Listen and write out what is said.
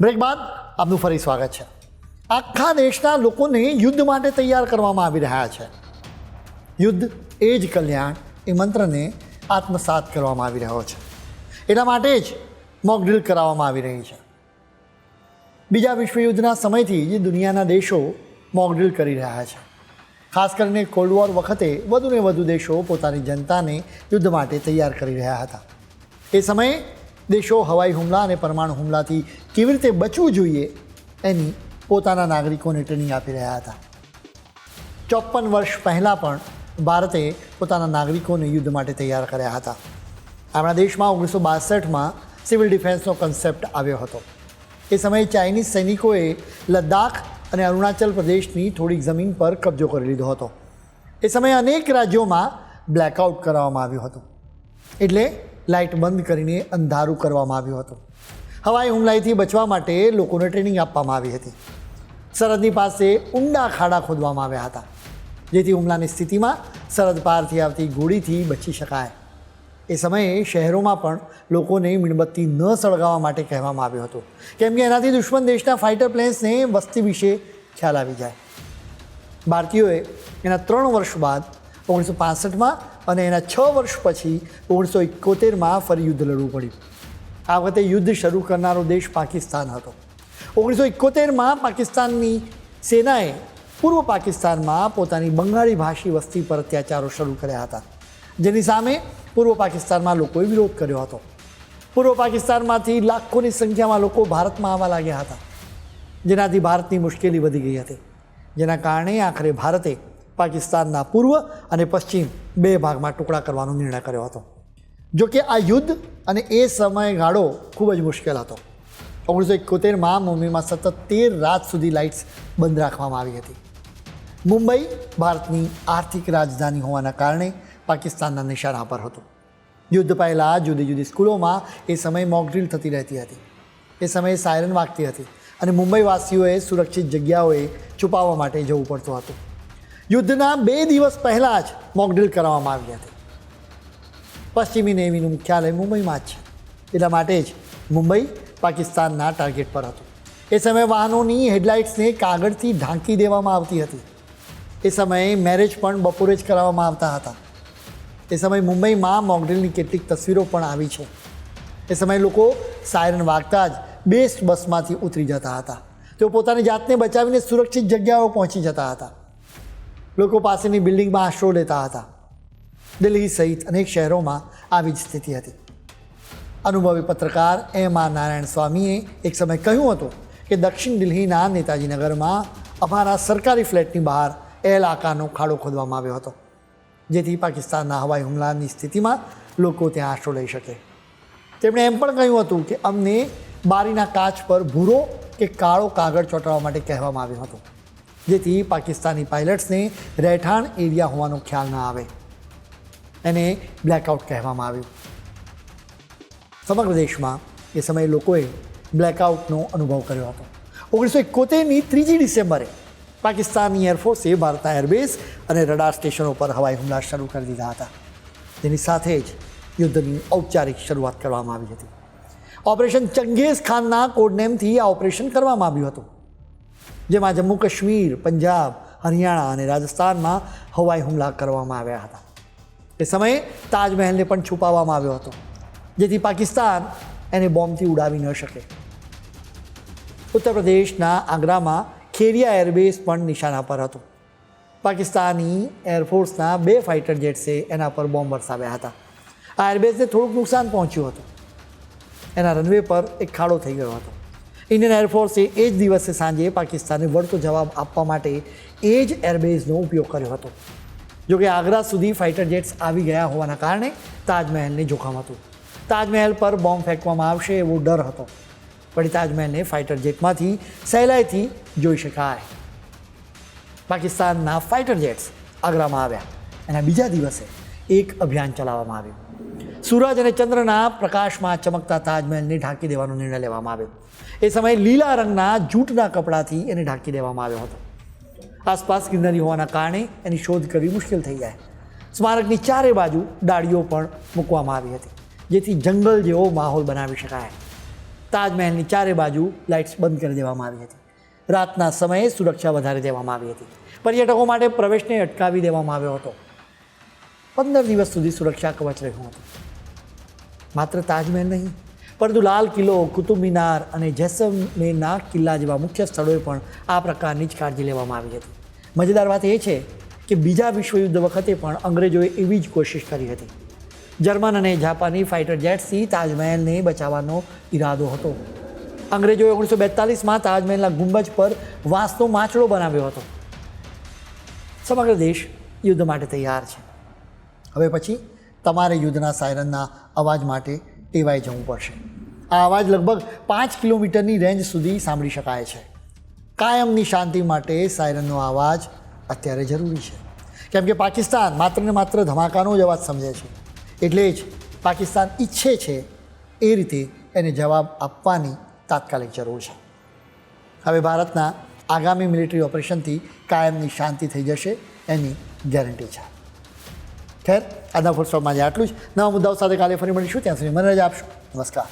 Break બાદ આપનું ફરી સ્વાગત છે. આખા દેશના લોકોને યુદ્ધ માટે તૈયાર કરવામાં આવી રહ્યા છે. યુદ્ધ એ જ કલ્યાણ એ મંત્રને આત્મસાત કરવામાં આવી રહ્યો છે. એના માટે જ મોક ડ્રીલ કરાવવામાં આવી રહી છે. બીજા વિશ્વયુદ્ધના સમયથી જે દુનિયાના દેશો મોક ડ્રીલ કરી રહ્યા છે. ખાસ કરીને કોલ્ડ વોર વખતે વધુને વધુ દેશો પોતાની જનતાને યુદ્ધ માટે તૈયાર કરી રહ્યા હતા. એ સમયે દેશો હવાઈ હુમલા અને પરમાણુ હુમલાથી કેવી રીતે બચવું જોઈએ એની પોતાના નાગરિકોને ટ્રેનિંગ આપી રહ્યા હતા. ચોપન વર્ષ પહેલાં પણ ભારતે પોતાના નાગરિકોને યુદ્ધ માટે તૈયાર કર્યા હતા. આપણા દેશમાં ઓગણીસો બાસઠમાં સિવિલ ડિફેન્સનો કન્સેપ્ટ આવ્યો હતો. એ સમયે ચાઇનીઝ સૈનિકોએ લદ્દાખ અને અરુણાચલ પ્રદેશની થોડીક જમીન પર કબજો કરી લીધો હતો. એ સમયે અનેક રાજ્યોમાં બ્લેકઆઉટ કરાવવામાં આવ્યું હતું. એટલે લાઇટ બંધ કરીને અંધારું કરવામાં આવ્યું હતું. હવાઈ હુમલાઈથી બચવા માટે લોકોને ટ્રેનિંગ આપવામાં આવી હતી. સરહદની પાસે ઊંડા ખાડા ખોદવામાં આવ્યા હતા. જેથી હુમલાની સ્થિતિમાં સરહદ પારથી આવતી ગોળીથી બચી શકાય. એ સમયે શહેરોમાં પણ લોકોને મીણબત્તી ન સળગાવવા માટે કહેવામાં આવ્યું હતું. કેમ કે એનાથી દુશ્મન દેશના ફાઇટર પ્લેન્સને વસ્તી વિશે ખ્યાલ આવી જાય. ભારતીયોએ એના ત્રણ વર્ષ બાદ ઓગણીસો પાસઠમાં અને એના છ વર્ષ પછી ઓગણીસો એકોતેરમાં ફરી યુદ્ધ લડવું પડ્યું. આ વખતે યુદ્ધ શરૂ કરનારો દેશ પાકિસ્તાન હતો. ઓગણીસો એકોતેરમાં પાકિસ્તાનની સેનાએ પૂર્વ પાકિસ્તાનમાં પોતાની બંગાળી ભાષી વસ્તી પર અત્યાચારો શરૂ કર્યા હતા. જેની સામે પૂર્વ પાકિસ્તાનમાં લોકોએ વિરોધ કર્યો હતો. પૂર્વ પાકિસ્તાનમાંથી લાખોની સંખ્યામાં લોકો ભારતમાં આવવા લાગ્યા હતા. જેનાથી ભારતની મુશ્કેલી વધી ગઈ હતી. જેના કારણે આખરે ભારતે પાકિસ્તાનના પૂર્વ અને પશ્ચિમ બે ભાગમાં ટુકડા કરવાનો નિર્ણય કર્યો હતો. જો કે આ યુદ્ધ અને એ સમયગાળો ખૂબ જ મુશ્કેલ હતો. ઓગણીસો એકોતેરમાં મુંબઈમાં સતત તેર રાત સુધી લાઇટ્સ બંધ રાખવામાં આવી હતી. મુંબઈ ભારતની આર્થિક રાજધાની હોવાના કારણે પાકિસ્તાનના નિશાના પર હતું. યુદ્ધ પહેલાં જુદી જુદી સ્કૂલોમાં એ સમયે મોકડ્રીલ થતી રહેતી હતી. એ સમયે સાયરન વાગતી હતી અને મુંબઈવાસીઓએ સુરક્ષિત જગ્યાઓએ છુપાવવા માટે જવું પડતું હતું. યુદ્ધના બે દિવસ પહેલાં જ મોકડ્રીલ કરવામાં આવી હતી. પશ્ચિમી નેવીનું મુખ્યાલય મુંબઈમાં જ છે. એટલા માટે જ મુંબઈ પાકિસ્તાનના ટાર્ગેટ પર હતું. એ સમયે વાહનોની હેડલાઇટ્સને કાગળથી ઢાંકી દેવામાં આવતી હતી. એ સમયે મેરેજ પણ બપોરે જ કરાવવામાં આવતા હતા. એ સમયે મુંબઈમાં મોકડ્રીલની કેટલીક તસવીરો પણ આવી છે. એ સમયે લોકો સાયરન વાગતા જ બેસ્ટ બસમાંથી ઉતરી જતા હતા. તેઓ પોતાની જાતને બચાવીને સુરક્ષિત જગ્યાઓ પહોંચી જતા હતા. લોકો પાસેની બિલ્ડિંગમાં આશરો લેતા હતા. દિલ્હી સહિત અનેક શહેરોમાં આવી જ સ્થિતિ હતી. અનુભવી પત્રકાર એમ આર નારાયણ સ્વામીએ એક સમય કહ્યું હતું કે દક્ષિણ દિલ્હીના નેતાજીનગરમાં અમારા સરકારી ફ્લેટની બહાર એલ આકારનો ખાડો ખોદવામાં આવ્યો હતો, જેથી પાકિસ્તાનના હવાઈ હુમલાની સ્થિતિમાં લોકો ત્યાં આશરો લઈ શકે. તેમણે એમ પણ કહ્યું હતું કે અમને બારીના કાચ પર ભૂરો કે કાળો કાગળ ચોંટાડવા માટે કહેવામાં આવ્યું હતું. જેથી પાકિસ્તાની પાયલટ્સને રહેઠાણ એરિયા હોવાનો ખ્યાલ ન આવે એને બ્લેકઆઉટ કહેવામાં આવ્યું. સમગ્ર દેશમાં એ સમયે લોકોએ બ્લેકઆઉટનો અનુભવ કર્યો હતો. ઓગણીસો એકોતેરની ત્રીજી ડિસેમ્બરે પાકિસ્તાની એરફોર્સે ભારતના એરબેઝ અને રડાર સ્ટેશનો પર હવાઈ હુમલા શરૂ કરી દીધા હતા. તેની સાથે જ યુદ્ધની ઔપચારિક શરૂઆત કરવામાં આવી હતી. ઓપરેશન ચંગેઝ ખાનના કોડનેમથી આ ઓપરેશન કરવામાં આવ્યું હતું. જેમાં જમ્મુ કાશ્મીર, પંજાબ, હરિયાણા અને રાજસ્થાનમાં હવાઈ હુમલા કરવામાં આવ્યા હતા. એ સમયે તાજમહેલને પણ છુપાવવામાં આવ્યો હતો, જેથી પાકિસ્તાન એને બોમ્બથી ઉડાવી ન શકે. ઉત્તર પ્રદેશના આગ્રામાં ખેરિયા એરબેઝ પણ નિશાના પર હતું. પાકિસ્તાની એરફોર્સના બે ફાઇટર જેટ્સે એના પર બોમ્બ વરસાવ્યા હતા. આ એરબેઝને થોડુંક નુકસાન પહોંચ્યું હતું. એના રનવે પર એક ખાડો થઈ ગયો હતો. ઇન્ડિયન એરફોર્સે એ જ દિવસે સાંજે પાકિસ્તાનને વળતો જવાબ આપવા માટે એ જ એરબેઝનો ઉપયોગ કર્યો હતો. જોકે આગ્રા સુધી ફાઇટર જેટ્સ આવી ગયા હોવાના કારણે તાજમહેલને જોખમ હતું. તાજમહેલ પર બોમ્બ ફેંકવામાં આવશે એવો ડર હતો. પણ તાજમહેલને ફાઇટર જેટમાંથી સહેલાઈથી જોઈ શકાય. પાકિસ્તાનના ફાઇટર જેટ્સ આગ્રામાં આવ્યા. એના બીજા દિવસે એક અભિયાન ચલાવવામાં આવ્યું. સૂરજ અને ચંદ્રના પ્રકાશમાં ચમકતા તાજમહેલને ઢાંકી દેવાનો નિર્ણય લેવામાં આવ્યો. એ સમયે લીલા રંગના જૂટના કપડાથી એને ઢાંકી દેવામાં આવ્યો હતો. આસપાસ ગિરનારી હોવાના કારણે એની શોધ કરવી મુશ્કેલ થઈ જાય. સ્મારકની ચારે બાજુ ડાળીઓ પણ મૂકવામાં આવી હતી, જેથી જંગલ જેવો માહોલ બનાવી શકાય. તાજમહેલની ચારે બાજુ લાઇટ્સ બંધ કરી દેવામાં આવી હતી. રાતના સમયે સુરક્ષા વધારી દેવામાં આવી હતી. પર્યટકો માટે પ્રવેશને અટકાવી દેવામાં આવ્યો હતો. પંદર દિવસ સુધી સુરક્ષા કવચ રહ્યું હતું. માત્ર તાજમહેલ નહીં, પરંતુ લાલ કિલ્લો, કુતુબ મિનાર અને જેસલમેરના કિલ્લા જેવા મુખ્ય સ્થળોએ પણ આ પ્રકારની જ કાળજી લેવામાં આવી હતી. મજેદાર વાત એ છે કે બીજા વિશ્વયુદ્ધ વખતે પણ અંગ્રેજોએ એવી જ કોશિશ કરી હતી. જર્મન અને જાપાની ફાઇટર જેટ્સથી તાજમહેલને બચાવવાનો ઈરાદો હતો. અંગ્રેજોએ ઓગણીસો બેતાલીસમાં તાજમહેલના ગુંબજ પર વાંસનો માછડો બનાવ્યો હતો. સમગ્ર દેશ યુદ્ધ માટે તૈયાર છે. હવે પછી તમારે યુદ્ધના સાયરનના અવાજ માટે ટેવાઈ જવું પડશે. આ અવાજ લગભગ પાંચ કિલોમીટરની રેન્જ સુધી સાંભળી શકાય છે. કાયમની શાંતિ માટે સાયરનનો અવાજ અત્યારે જરૂરી છે. કેમ કે પાકિસ્તાન માત્ર ને માત્ર ધમાકાનો જ અવાજ સમજે છે. એટલે જ પાકિસ્તાન ઈચ્છે છે એ રીતે એને જવાબ આપવાની તાત્કાલિક જરૂર છે. હવે ભારતના આગામી મિલિટરી ઓપરેશનથી કાયમની શાંતિ થઈ જશે એની ગેરંટી છે. ખેર આજના આજે આટલું જ નવા મુદ્દાઓ સાથે કાલે ફરી મળીશું ત્યાં સુધી મને રજા આપશો નમસ્કાર